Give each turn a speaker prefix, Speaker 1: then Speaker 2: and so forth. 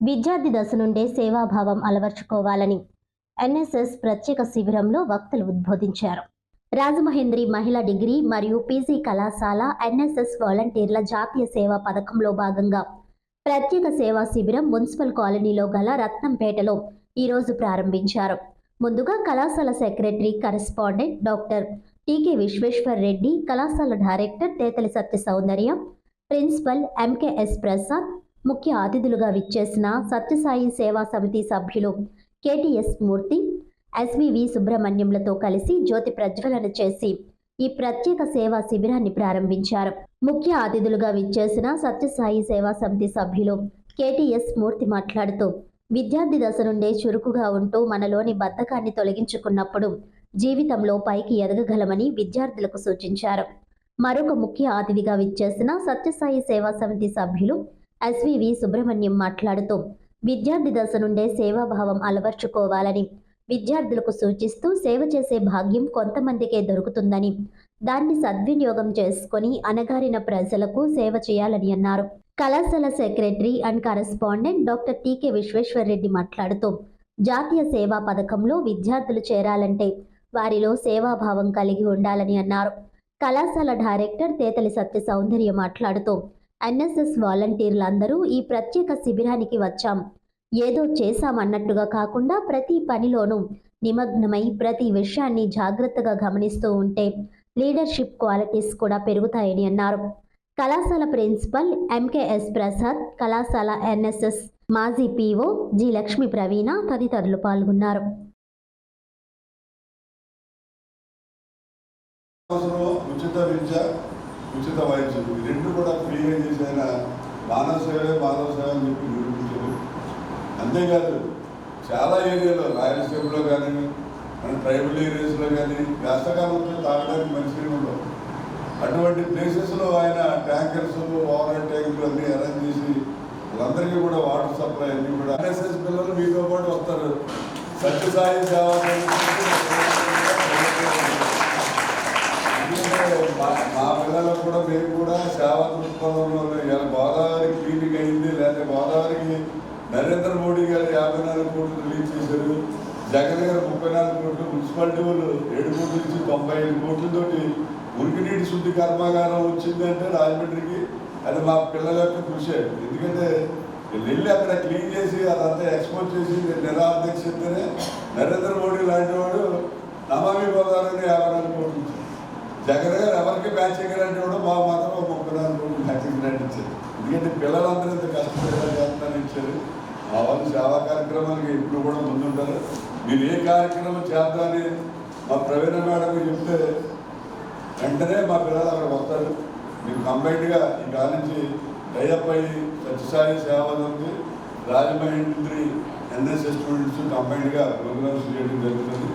Speaker 1: విద్యార్థి దశ నుండే సేవాభావం అలవర్చుకోవాలని ఎన్ఎస్ఎస్ ప్రత్యేక శిబిరంలో వక్తలు ఉద్బోధించారు. రాజమహేంద్రి మహిళా డిగ్రీ మరియు పీజీ కళాశాల ఎన్ఎస్ఎస్ వాలంటీర్ల జాతీయ సేవా పథకంలో భాగంగా ప్రత్యేక సేవా శిబిరం మున్సిపల్ కాలనీలో గల రత్నంపేటలో ఈరోజు ప్రారంభించారు. ముందుగా కళాశాల secretary correspondent doctor TK Visweswar Reddy కళాశాల director Tetali Satya Soundarya principal MKS Prasad ముఖ్య అతిథులుగా విచ్చేసిన సత్యసాయి సేవా సమితి సభ్యులు కేటీఎస్ మూర్తి ఎస్వివి సుబ్రహ్మణ్యంలతో కలిసి జ్యోతి ప్రజ్వలన చేసి ఈ ప్రత్యేక సేవా శిబిరాన్ని ప్రారంభించారు. ముఖ్య అతిథులుగా విచ్చేసిన సత్యసాయి సేవా సమితి సభ్యులు కేటీఎస్ మూర్తి మాట్లాడుతూ విద్యార్థి దశ నుండే చురుకుగా ఉంటూ మనలోని బద్ధకాన్ని తొలగించుకున్నప్పుడు జీవితంలో పైకి ఎదగగలమని విద్యార్థులకు సూచించారు. మరొక ముఖ్య అతిథిగా విచ్చేసిన సత్యసాయి సేవా సమితి సభ్యులు ఎస్వివి సుబ్రహ్మణ్యం మాట్లాడుతూ విద్యార్థి దశ నుండే సేవాభావం అలవర్చుకోవాలని విద్యార్థులకు సూచిస్తూ సేవ చేసే భాగ్యం కొంతమందికే దొరుకుతుందని దాన్ని సద్వినియోగం చేసుకొని అనగారిన ప్రజలకు సేవ చేయాలని అన్నారు. కళాశాల secretary and correspondent doctor TK Visweswar Reddy మాట్లాడుతూ జాతీయ సేవా పథకంలో విద్యార్థులు చేరాలంటే వారిలో సేవాభావం కలిగి ఉండాలని అన్నారు. కళాశాల డైరెక్టర్ తేతలి సత్య సౌందర్య మాట్లాడుతూ ఎన్ఎస్ఎస్ వాలంటీర్లందరూ ఈ ప్రత్యేక శిబిరానికి వచ్చాం. ఏదో చేశామన్నట్టుగా కాకుండా ప్రతి పనిలోనూ నిమగ్నమై ప్రతి విషయాన్ని జాగ్రత్తగా గమనిస్తూ ఉంటే లీడర్షిప్ క్వాలిటీస్ కూడా పెరుగుతాయని అన్నారు. కళాశాల ప్రిన్సిపల్ ఎంకేఎస్ ప్రసాద్ కళాశాల ఎన్ఎస్ఎస్ మాజీ పీఓ జి లక్ష్మి ప్రవీణ తదితరులు పాల్గొన్నారు.
Speaker 2: ఉచిత విద్య ఉచిత వైద్యం ఈ రెండు కూడా ఫ్రీగా చేసిన మానవ సేవే మానవ సేవ అని చెప్పి నిరూపించారు అంతేకాదు చాలా ఏరియాలో రాయలసీమలో కానీ మన ట్రైబల్ ఏరియాస్లో కానీ వేసవకాలంలో తాగడానికి మంచిగా ఉండవు. అటువంటి ప్లేసెస్లో ఆయన ట్యాంకర్స్ ఓవర్ ట్యాంకులు అన్నీ అరేంజ్ చేసి వాళ్ళందరికీ కూడా వాటర్ సప్లై అన్నీ కూడా ఆర్ఎస్ఎస్ పిల్లలు మీతో పాటు వస్తారు. సత్యసాయి సేవ మా- పిల్లలు మేము కూడా సేవా దృక్పథంలో ఇలా గోదావరి క్లినిక్ అయింది లేకపోతే గోదావరికి నరేంద్ర మోడీ గారు యాభై నాలుగు కోట్లు రిలీజ్ చేశారు జగన్ గారు ముప్పై నాలుగు కోట్లు మున్సిపాలిటీ వాళ్ళు ఏడు కోట్ల నుంచి తొంభై ఐదు కోట్లతోటి మురికినీటి శుద్ధి కర్మాగారం వచ్చిందంటే రాజమండ్రికి అది మా పిల్లల యొక్క కృషి. ఎందుకంటే వెళ్ళి అక్కడ క్లీన్ చేసి అదంతా ఎక్స్పోజ్ చేసి నిరాధ్యక్షతనే నరేంద్ర మోడీ లాంటి వాడు నమామి గోదావరిని యాభై నాలుగు కోట్లు ఇచ్చారు జగన్ గారు ఎవరికి మ్యాచింగ్ గ్రాంట్ ఇవ్వడం మా మాత్రం ఒక ముప్పై నాలుగు కోట్లు మ్యాచింగ్ గ్రాంట్ ఇచ్చారు. ఎందుకంటే పిల్లలందరూ ఇంత కష్టపడేలా చేస్తానని ఇచ్చారు. మా వాళ్ళు సేవా కార్యక్రమాలకి ఇప్పుడు కూడా ముందుంటారు. మీరు ఏ కార్యక్రమం చేద్దామని మా ప్రవీణ మేడం చెప్తే వెంటనే మా పిల్లలు అక్కడ వస్తారు. మీరు కంబైన్డ్గా ఈ నుంచి టైఅప్ అయ్యి సత్యసాయి సేవలు ఉంది. రాజమహేంద్రి ఎన్ఎస్ఎస్ స్టూడెంట్స్ కంబైన్డ్గా ప్రోగ్రామ్స్ చేయడం జరుగుతుంది.